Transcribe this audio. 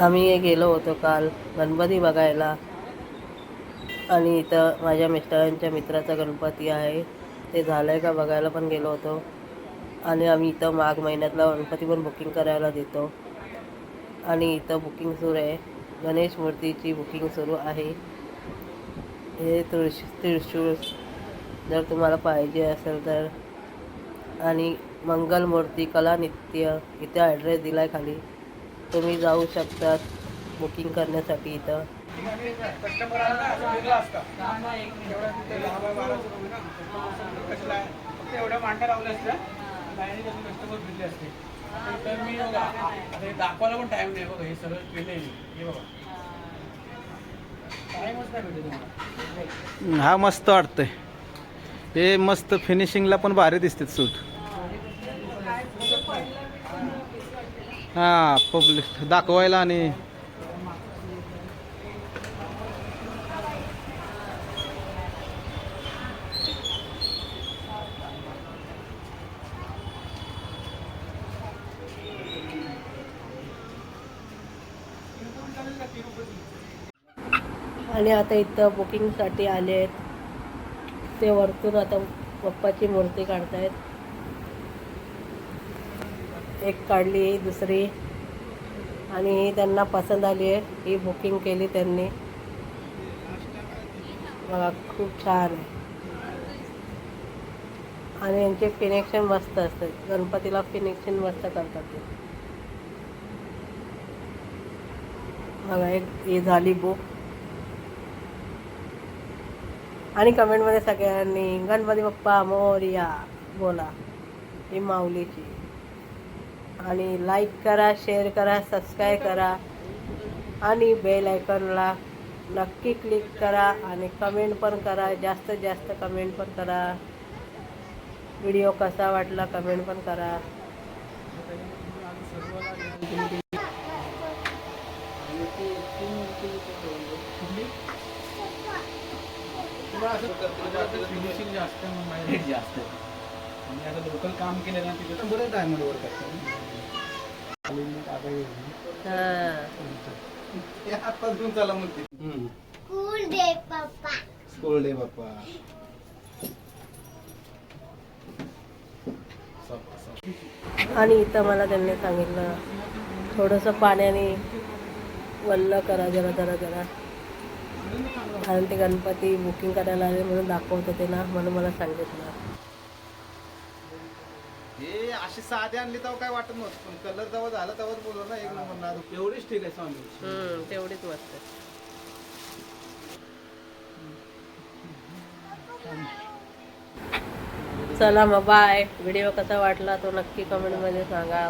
आम्ही गेलो होतो काल गणपती बघायला. आणि इथं माझ्या मिस्टरांच्या मित्राचा गणपती आहे. ते झालं आहे का बघायला पण गेलो होतो. आणि आम्ही इथं माघ महिन्यातला गणपती पण बुकिंग करायला देतो. आणि इथं बुकिंग सुरू आहे. गणेश मूर्तीची बुकिंग सुरू आहे. हे तुळशी त्रिशूळ जर तुम्हाला पाहिजे असेल तर. आणि मंगलमूर्ती कलानित्य इथे ॲड्रेस दिला आहे खाली. तुम्ही जाऊ शकता बुकिंग करण्यासाठी इथं. एवढ्या लावल्या असत्या लाईनी कस्टमर असते तर मी बघा आता हे दाखवायला पण नाही बघा हे सगळं हे बघा नाही भेटत तुम्हाला हा मस्त वाटतंय. हे मस्त फिनिशिंगला पण भारी दिसते सूट हा पब्लिक दाखवायला आणि आणि आता इथं बुकिंगसाठी आले आहेत. ते वरतून आता पप्पाची मूर्ती काढतायत. एक काढली दुसरी. आणि ही त्यांना पसंत आली आहे. ही बुकिंग केली त्यांनी. बघा खूप छान आहे. आणि यांचे फिनेक्शन मस्त असते गणपतीला फिनिक्शन मस्त करतात ते. बघा एक ही झाली बुक आणि कमेंटमध्ये सगळ्यांनी गणपती बाप्पा मोरया. बोला. ही माऊलीची. आणि लाईक करा शेअर करा सबस्क्राईब करा आणि बेल आयकॉनला नक्की क्लिक करा आणि कमेंट पण करा जास्तीत जास्त कमेंट पण करा. व्हिडिओ कसा वाटला कमेंट पण करा. जास्त जास्त. आणि आता लोकल काम केलं ना तिथे तर बरं करतात हां. आत्ताच घेऊन चला म्हणते Cool day, Papa. School day Bappa आणि इथं मला त्यांनी सांगितलं थोडंसं पाण्याने वल्ल करा जरा जरा जरा. कारण ते गणपती बुकिंग करायला आले म्हणून दाखवत होते ना म्हणून मला सांगितलं. हे अशी साधी आणली तेव्हा काय वाटत नव्हतं. पण कलर जेव्हा झाला तेव्हाच बोललो ना एक नंबर ना एवढीच ठीक आहे स्वामी. हम्म, तेवढीच मस्त चला मग बाय व्हिडिओ कसा वाटला तो नक्की कमेंटमध्ये सांगा.